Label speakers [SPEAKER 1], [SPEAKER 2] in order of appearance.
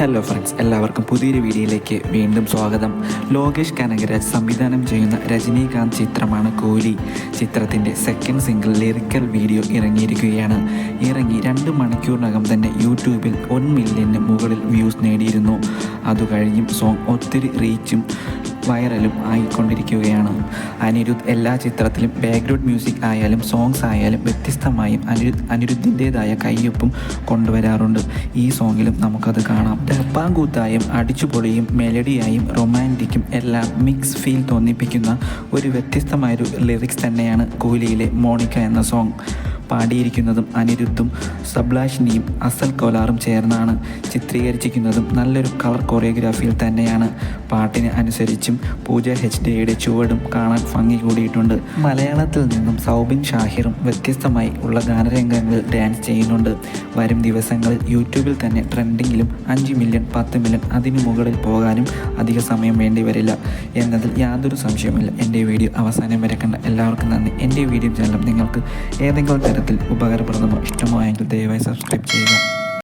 [SPEAKER 1] Hello friends എല്ലാവർക്കും പുതിയൊരു വീഡിയോയിലേക്ക് വീണ്ടും സ്വാഗതം. ലോകേഷ് കനകരാജ് സംവിധാനം ചെയ്യുന്ന രജനീകാന്ത് ചിത്രമാണ് കൂലി. ചിത്രത്തിന്റെ സെക്കൻഡ് സിംഗിൾ ലിറിക്കൽ വീഡിയോ ഇറങ്ങിയിരിക്കുകയാണ്. ഇറങ്ങി രണ്ട് മണിക്കൂറിനകം തന്നെ യൂട്യൂബിൽ വൺ മില്യന് മുകളിൽ വ്യൂസ് നേടിയിരുന്നു. അതുകഴിഞ്ഞും സോങ് ഒത്തിരി റീച്ചും വൈറലും ആയിക്കൊണ്ടിരിക്കുകയാണ്. അനിരുദ്ധ് എല്ലാ ചിത്രത്തിലും ബാക്ക്ഗ്രൗണ്ട് മ്യൂസിക് ആയാലും സോങ്സ് ആയാലും വ്യത്യസ്തമായും അനിരു അനിരുദ്ധിന്റെതായ കയ്യൊപ്പും കൊണ്ടുവരാറുണ്ട്. ഈ സോങ്ങിലും നമുക്കത് കാണാം. ഡപ്പാങ്കൂത്തായും അടിച്ചുപൊളിയും മെലഡിയായും റൊമാന്റിക്കും എല്ലാം മിക്സ് ഫീൽ തോന്നിപ്പിക്കുന്ന ഒരു വ്യത്യസ്തമായൊരു ലിറിക്സ് തന്നെയാണ് കൂലിയിലെ മോണിക്ക എന്ന സോങ് പാടിയിരിക്കുന്നതും അനിരുദ്ധും സബ്ലാഷിനിയും അസൽ കോലാറും ചേർന്നാണ് ചിത്രീകരിച്ചിരിക്കുന്നതും നല്ലൊരു കളർ കൊറിയോഗ്രാഫിയിൽ തന്നെയാണ്. പാട്ടിന് അനുസരിച്ചും പൂജ എച്ച് ഡിയുടെ ചുവടും കാണാൻ ഭംഗി കൂടിയിട്ടുണ്ട്. മലയാളത്തിൽ നിന്നും സൗബിൻ ഷാഹിറും വ്യത്യസ്തമായി ഉള്ള ഗാനരംഗങ്ങളിൽ ഡാൻസ് ചെയ്യുന്നുണ്ട്. വരും ദിവസങ്ങളിൽ യൂട്യൂബിൽ തന്നെ ട്രെൻഡിങ്ങിലും അഞ്ച് മില്യൺ പത്ത് മില്യൺ അതിനു മുകളിൽ പോകാനും അധിക സമയം വേണ്ടി വരില്ല. എന്നതിൽ യാതൊരു സംശയവുമില്ല. എന്റെ വീഡിയോ അവസാനം വരെ കണ്ട എല്ലാവർക്കും നന്ദി. എന്റെ വീഡിയോ ചാനൽ നിങ്ങൾക്ക് ഏതെങ്കിലും തരത്തിൽ ഉപകാരപ്രദമോ ഇഷ്ടമോ എങ്കിൽ ദയവായി സബ്സ്ക്രൈബ് ചെയ്യുക.